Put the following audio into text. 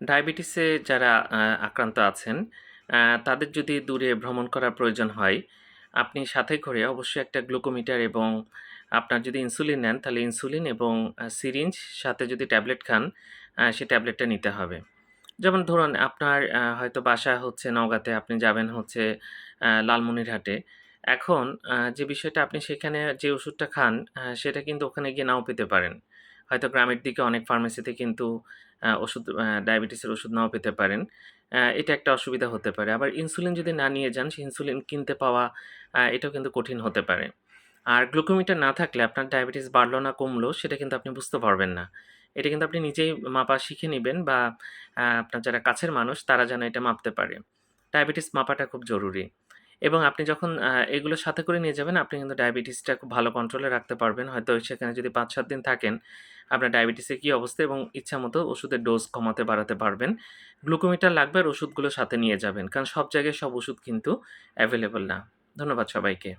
ডায়াবেটিসে যারা আক্রান্ত আছেন, তাদের যদি দূরে ভ্রমণ করার প্রয়োজন হয়, আপনি সাথে করে অবশ্যই একটা গ্লুকোমিটার এবং আপনার যদি ইনসুলিন নেন, তাহলে ইনসুলিন এবং সিরিঞ্জ সাথে যদি ট্যাবলেট খান, সে ট্যাবলেটটা নিতে হবে। যেমন ধরুন আপনার হয়তো বাসা হচ্ছে নওগাঁতে, আপনি যাবেন হচ্ছে লালমনিরহাটে। এখন যে বিষয়টা আপনি সেখানে যে ওষুধটা খান, সেটা কিন্তু ওখানে গিয়ে নাও পেতে পারেন। হয়তো গ্রামের দিকে অনেক ফার্মেসিতে কিন্তু ওষুধ ডায়াবেটিসের ওষুধ নাও পেতে পারেন। এটা একটা অসুবিধা হতে পারে। আবার ইনসুলিন যদি না নিয়ে যান, সেই ইনসুলিন কিনতে পাওয়া এটাও কিন্তু কঠিন হতে পারে। আর গ্লুকোমিটার না থাকলে আপনার ডায়াবেটিস বাড়লো না কমলো সেটা কিন্তু আপনি বুঝতে পারবেন না। এটা কিন্তু আপনি নিজেই মাপা শিখে নিবেন বা আপনার যারা কাছের মানুষ তারা যেন এটা মাপতে পারে। ডায়াবেটিস মাপাটা খুব জরুরি। এবং আপনি যখন এগুলো সাথে করে নিয়ে যাবেন, আপনি কিন্তু ডায়াবেটিসটা খুব ভালো কন্ট্রোলে রাখতে পারবেন। হয়তো সেখানে যদি ৫-৭ দিন থাকেন, আপনার ডায়াবেটিসের কী অবস্থা এবং ইচ্ছা মতো ওষুধের ডোজ কমাতে বাড়াতে পারবেন। গ্লুকোমিটার লাগবে আর ওষুধগুলো সাথে নিয়ে যাবেন। কারণ সব জায়গায় সব ওষুধ কিন্তু অ্যাভেলেবল না। ধন্যবাদ সবাইকে।